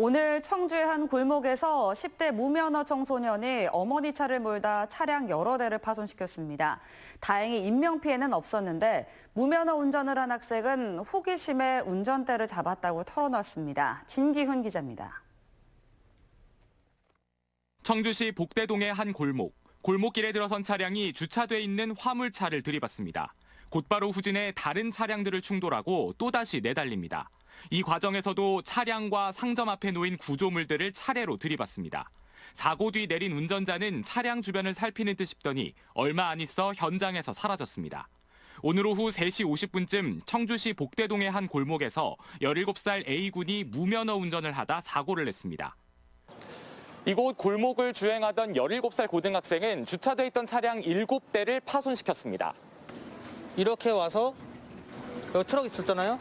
오늘 청주의 한 골목에서 10대 무면허 청소년이 어머니 차를 몰다 차량 여러 대를 파손시켰습니다. 다행히 인명피해는 없었는데 무면허 운전을 한 학생은 호기심에 운전대를 잡았다고 털어놨습니다. 진기훈 기자입니다. 청주시 복대동의 한 골목. 골목길에 들어선 차량이 주차돼 있는 화물차를 들이받습니다. 곧바로 후진해 다른 차량들을 충돌하고 또다시 내달립니다. 이 과정에서도 차량과 상점 앞에 놓인 구조물들을 차례로 들이받습니다. 사고 뒤 내린 운전자는 차량 주변을 살피는 듯 싶더니 얼마 안 있어 현장에서 사라졌습니다. 오늘 오후 3시 50분쯤 청주시 복대동의 한 골목에서 17살 A군이 무면허 운전을 하다 사고를 냈습니다. 이곳 골목을 주행하던 17살 고등학생은 주차돼 있던 차량 7대를 파손시켰습니다. 이렇게 와서 여기 트럭 있었잖아요.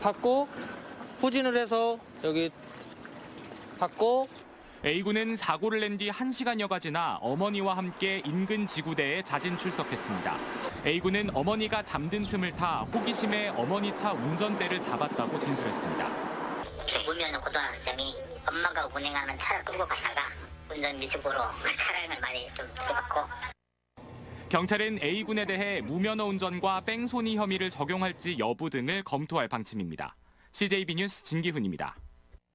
받고 후진을 해서 여기 받고 A군은 사고를 낸 뒤 1시간여가 지나 어머니와 함께 인근 지구대에 자진 출석했습니다. A군은 어머니가 잠든 틈을 타 호기심에 어머니 차 운전대를 잡았다고 진술했습니다. 무면허 고등학생이 엄마가 운행하는 차를 끌고 가다가 운전 미숙으로 차량을 많이 좀 들어갔고 경찰은 A군에 대해 무면허 운전과 뺑소니 혐의를 적용할지 여부 등을 검토할 방침입니다. CJB 뉴스 진기훈입니다.